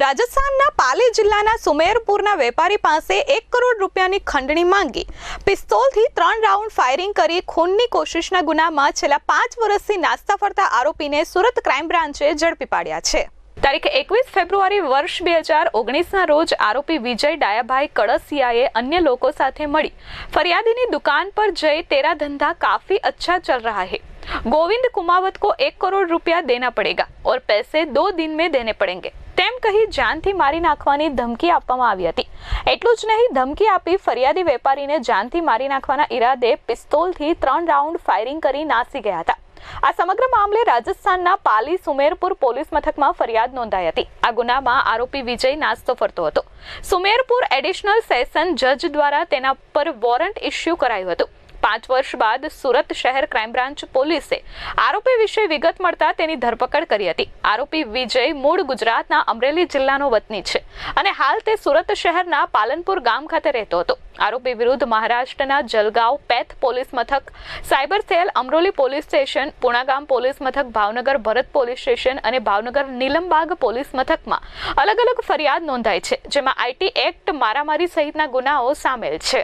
રાજસ્થાનના પાલી જિલ્લાના સુમેરપુરના વેપારી પાસે એક કરોડ રૂપિયાની ખંડણી માંગી પિસ્તોલથી ત્રણ રાઉન્ડ ફાયરિંગ કરી ખૂનની કોશિશના ગુનામાં છેલ્લા પાંચ વર્ષથી નાસ્તા ફરતા આરોપીને સુરત ક્રાઇમ બ્રાન્ચે ઝડપી પાડ્યા છે તારીખ એકવીસ ફેબ્રુઆરી વર્ષ બે હજાર ઓગણીસના રોજ આરોપી વિજય ડાયાભાઈ કળસિયાએ અન્ય લોકો સાથે મળી ફરિયાદીની દુકાન પર જઈ તેરા ધંધા કાફી અચ્છા ચલ रहा है गोविंद कुमावत को एक करोड़ रुपया देना पड़ेगा और पैसे दो दिन में देने पड़ेंगे તેમ કહી જાનથી મારી નાખવાની ધમકી આપવામાં આવી હતી. એટલું જ નહીં, ધમકી આપી ફરિયાદી વેપારીને જાનથી મારી નાખવાના ઈરાદે પિસ્તોલથી ત્રણ રાઉન્ડ ફાયરિંગ કરી નાસી ગયા હતા. આ સમગ્ર મામલે રાજસ્થાનના પાલી સુમેરપુર પોલીસ મથકમાં ફરિયાદ નોંધાઈ હતી. આ ગુનામાં આરોપી વિજય નાસ્તો ફરતો હતો. સુમેરપુર એડિશનલ સેશન જજ દ્વારા તેના પર વોરંટ ઇસ્યુ કરાયું હતું. પાંચ વર્ષ બાદ સુરત શહેર ક્રાઇમ બ્રાન્ચ પોલીસે આરોપી વિશે વિગત મળતા તેની ધરપકડ કરી હતી. આરોપી વિજય મૂળ ગુજરાતના અમરેલી જિલ્લાનો વતની છે અને હાલ તે સુરત શહેરના પાલનપુર ગામ ખાતે રહેતો હતો. આરોપી વિરુદ્ધ મહારાષ્ટ્રના જલગાંવ પેથ પોલીસ મથક, cyber cell Amroli police station Punagam police મથક, ભાવનગર ભરત પોલીસ સ્ટેશન અને ભાવનગર નીલમબાગ પોલીસ મથકમાં અલગ અલગ ફરિયાદ નોંધાઈ છે, જેમાં આઈટી એક્ટ મારામારી સહિતના ગુનાઓ સામેલ છે.